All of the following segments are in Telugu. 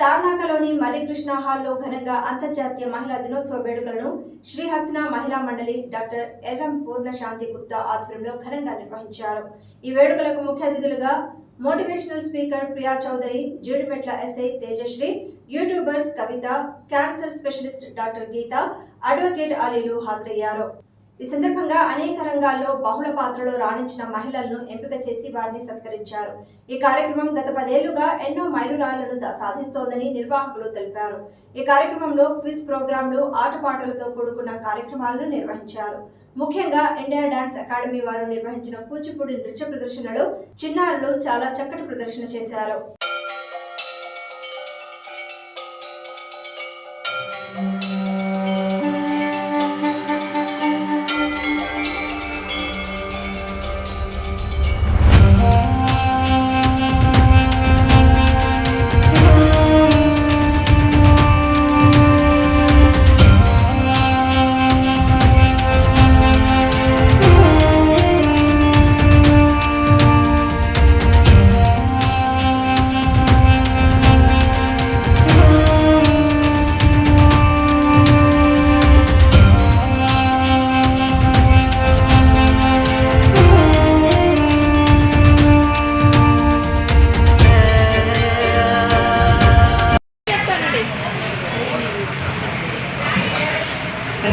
తార్నాకలోని మలికృష్ణ హాల్లో ఘనంగా అంతర్జాతీయ మహిళా దినోత్సవ వేడుకలను శ్రీహస్తిన మహిళా మండలి డాక్టర్ ఎర్రం పూర్ణశాంతి గుప్తా ఆధ్వర్యంలో ఘనంగా నిర్వహించారు. ఈ వేడుకలకు ముఖ్య అతిథులుగా motivational speaker Priya Chaudhary Jeedimetla SI Tejasri YouTubers Kavitha cancer specialist doctor Geetha advocate అలీలు హాజరయ్యారు. ఈ సందర్భంగా అనేక రంగాల్లో బహుళ పాత్రలో రాణించిన మహిళలను ఎంపిక చేసి వారిని సత్కరించారు. ఈ కార్యక్రమం గత పదేళ్ళుగా ఎన్నో మైలురాళ్ళను సాధిస్తోందని నిర్వాహకులు తెలిపారు. ఈ కార్యక్రమంలో క్విజ్ ప్రోగ్రాంలు ఆటపాటలతో కూడుకున్న కార్యక్రమాలను నిర్వహించారు. ముఖ్యంగా ఇండియా డాన్స్ అకాడమీ వారు నిర్వహించిన కూచిపూడి నృత్య ప్రదర్శనలో చిన్నారులు చాలా చక్కటి ప్రదర్శన చేశారు.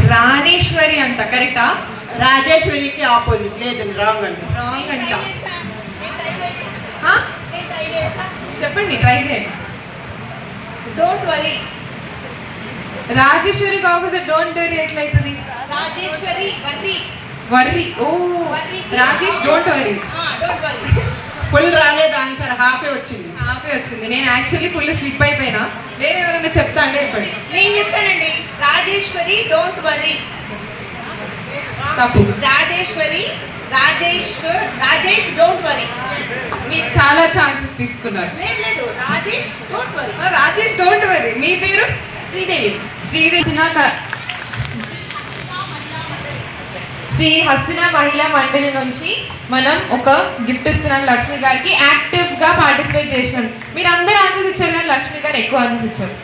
రాణేశ్వరి అంట కరెక్టా రాజేశ్వరికి ఆపోజిట్ లేదు రాంగ్ అండి రాంగ్ అంట? చెప్పండి ట్రై చేయండి. డోంట్ వరీ రాజేశ్వరికి ఆపోజిట్ డోంట్ వరీ ఎట్లయితుంది? Rajeshwari worry. Worry oh. Rajesh don't worry don't worry full రాలేదు ఆన్సర్ హాఫే వచ్చింది. హాఫే వచ్చింది. నేను యాక్చువల్లీ ఫుల్ స్లిప్ అయిపోయినా. వేరే ఎవరైనా చెప్తా అంటే చెప్పండి. నేను చెప్తానండి. రాజేశ్వరి డోంట్ వరీ తప్పు. రాజేశ్వరి రాజేశ్వర్ రాజేష్ డోంట్ వరీ మీరు చాలా ఛాన్సెస్ తీసుకున్నారు. లేదు లేదు. Rajesh don't worry Rajesh don't worry మీ పేరు? శ్రీదేవి. శ్రీదేవి. శ్రీ హస్తిన మహిళా మండలి నుంచి మనం ఒక గిఫ్ట్ ఇస్తున్నాం లక్ష్మి గారికి. యాక్టివ్గా పార్టిసిపేట్ చేసినాం. మీరు అందరు ఆన్సర్స్ ఇచ్చారు కానీ లక్ష్మి గారు ఎక్కువ ఆన్సర్స్ ఇచ్చారు.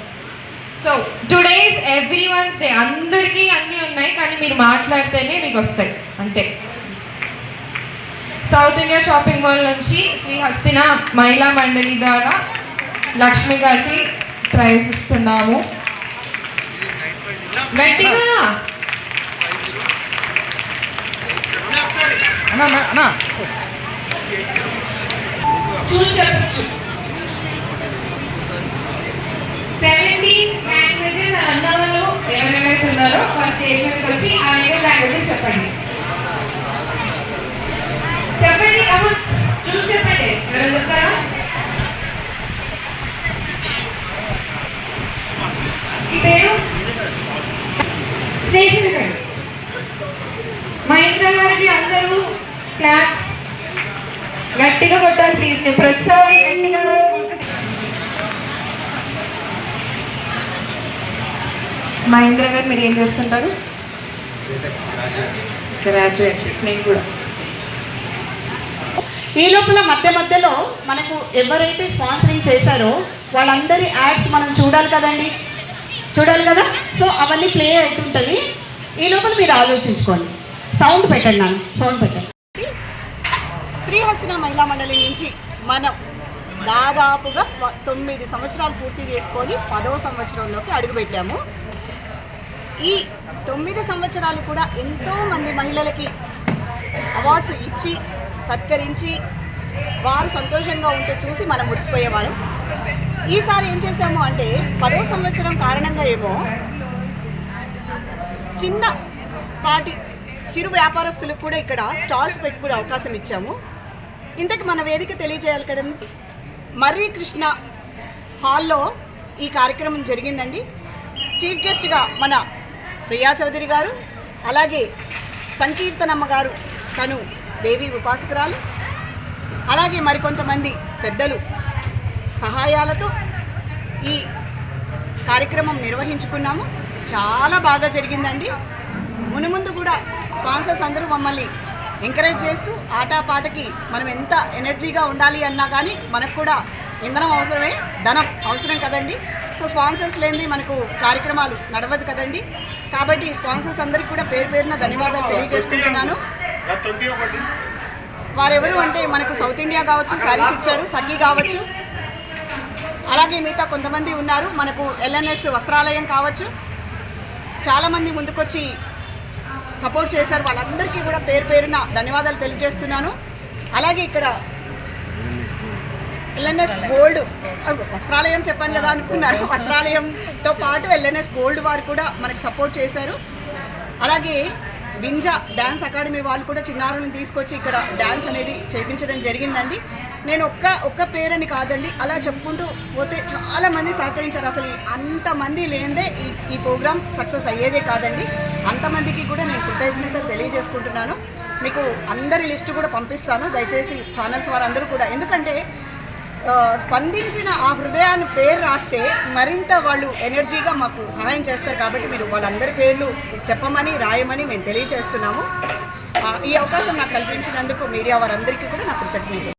So today's every once day అందరికీ అన్నీ ఉన్నాయి కానీ మీరు మాట్లాడితేనే మీకు వస్తాయి. అంతే. సౌత్ ఇండియా షాపింగ్ మాల్ నుంచి శ్రీ హస్తిన మహిళా మండలి ద్వారా లక్ష్మి గారికి ప్రైజ్ ఇస్తున్నాము. గట్టిగా చూసి చెప్పచ్చు సెవెంటీన్ లాంగ్వేజెస్ అన్న వాళ్ళు ఎవరెవరైతే ఉన్నారో వాళ్ళు స్టేజ్ వచ్చి ఆ నేటివ్ లాంగ్వేజెస్ చెప్పండి. చెప్పండి అమ్మ. చూసి చెప్పండి. ఎవరు చెప్తారా? ఈ పేరు? మహేంద్ర గారికి అందరూ క్లాప్స్ గట్టిగా కొట్టాలి ప్లీజ్ నేను ప్రతిసారి గట్టిగా మహేంద్ర గారు మీరు ఏం చేస్తుంటారు? గ్రాడ్యుయేట్ నేను కూడా. ఈ లోపల మధ్య మధ్యలో మనకు ఎవరైతే స్పాన్సరింగ్ చేశారో వాళ్ళందరి యాడ్స్ మనం చూడాలి కదండి. చూడాలి కదా? సో అవన్నీ ప్లే అవుతుంటుంది. ఈ లోపల మీరు ఆలోచించుకోండి. సౌండ్ పెట్టండి నాన్న సౌండ్ పెట్టండి. శ్రీహస్తిన మహిళా మండలి నుంచి మనం దాదాపుగా తొమ్మిది సంవత్సరాలు పూర్తి చేసుకొని పదవ సంవత్సరంలోకి అడుగుపెట్టాము. ఈ తొమ్మిది సంవత్సరాలు కూడా ఎంతో మంది మహిళలకి అవార్డ్స్ ఇచ్చి సత్కరించి వారు సంతోషంగా ఉంటే చూసి మనం మురిసిపోయేవారు ఈసారి ఏం చేశాము అంటే పదవ సంవత్సరం కారణంగా ఏమో చిన్న పాటి చిరు వ్యాపారస్తులకు కూడా ఇక్కడ స్టాల్స్ పెట్టుకునే అవకాశం ఇచ్చాము. ఇంతకు మన వేదిక తెలియజేయాలి కదండి మర్రి కృష్ణ హాల్లో ఈ కార్యక్రమం జరిగిందండి. చీఫ్ గెస్ట్గా మన ప్రియా చౌదరి గారు అలాగే సంకీర్తనమ్మ గారు తను దేవి ఉపాసకురాలు అలాగే మరికొంతమంది పెద్దలు సహాయాలతో ఈ కార్యక్రమం నిర్వహించుకున్నాము. చాలా బాగా జరిగిందండి. మునుముందు కూడా స్పాన్సర్స్ అందరూ మమ్మల్ని ఎంకరేజ్ చేస్తూ ఆటపాటకి మనం ఎంత ఎనర్జీగా ఉండాలి అన్నా కానీ మనకు కూడా ఇంధనం అవసరమే ధనం అవసరం కదండి. సో స్పాన్సర్స్ లేనిది మనకు కార్యక్రమాలు నడవదు కదండి. కాబట్టి స్పాన్సర్స్ అందరికీ కూడా పేరు పేరున ధన్యవాదాలు తెలియజేసుకుంటున్నాను. వారెవరు అంటే మనకు సౌత్ ఇండియా కావచ్చు శారీస్ ఇచ్చారు సఖీ కావచ్చు. అలాగే మిగతా కొంతమంది ఉన్నారు. మనకు ఎల్ఎన్ఎస్ వస్త్రాలయం కావచ్చు. చాలామంది ముందుకొచ్చి సపోర్ట్ చేశారు. వాళ్ళందరికీ కూడా పేరు పేరున ధన్యవాదాలు తెలియజేస్తున్నాను. అలాగే ఇక్కడ ఎల్ఎన్ఎస్ గోల్డ్ వస్త్రాలయం చెప్పాను కదా అనుకున్నారు. వస్త్రాలయంతో పాటు ఎల్ఎన్ఎస్ గోల్డ్ వారు కూడా మనకు సపోర్ట్ చేశారు. అలాగే వింజ డ్యాన్స్ అకాడమీ వాళ్ళు కూడా చిన్నారులను తీసుకొచ్చి ఇక్కడ డ్యాన్స్ అనేది చేయించడం జరిగిందండి. నేను ఒక్క ఒక్క పేరని కాదండి అలా చెప్పుకుంటూ పోతే చాలామంది సహకరించారు. అసలు అంతమంది లేనిదే ఈ ఈ ప్రోగ్రామ్ సక్సెస్ అయ్యేదే కాదండి. అంతమందికి కూడా నేను కృతజ్ఞతలు తెలియజేసుకుంటున్నాను. మీకు అందరి లిస్టు కూడా పంపిస్తాను. దయచేసి ఛానల్స్ వారందరూ కూడా. ఎందుకంటే స్పందించిన ఆ హృదయాన్ని పేరు రాస్తే మరింత వాళ్ళు ఎనర్జీగా మాకు సహాయం చేస్తారు కాబట్టి మీరు వాళ్ళందరి పేర్లు చెప్పమని రాయమని మేము తెలియజేస్తున్నాము ఈ అవకాశం నాకు కల్పించినందుకు మీడియా వారందరికీ కూడా నా కృతజ్ఞతలు.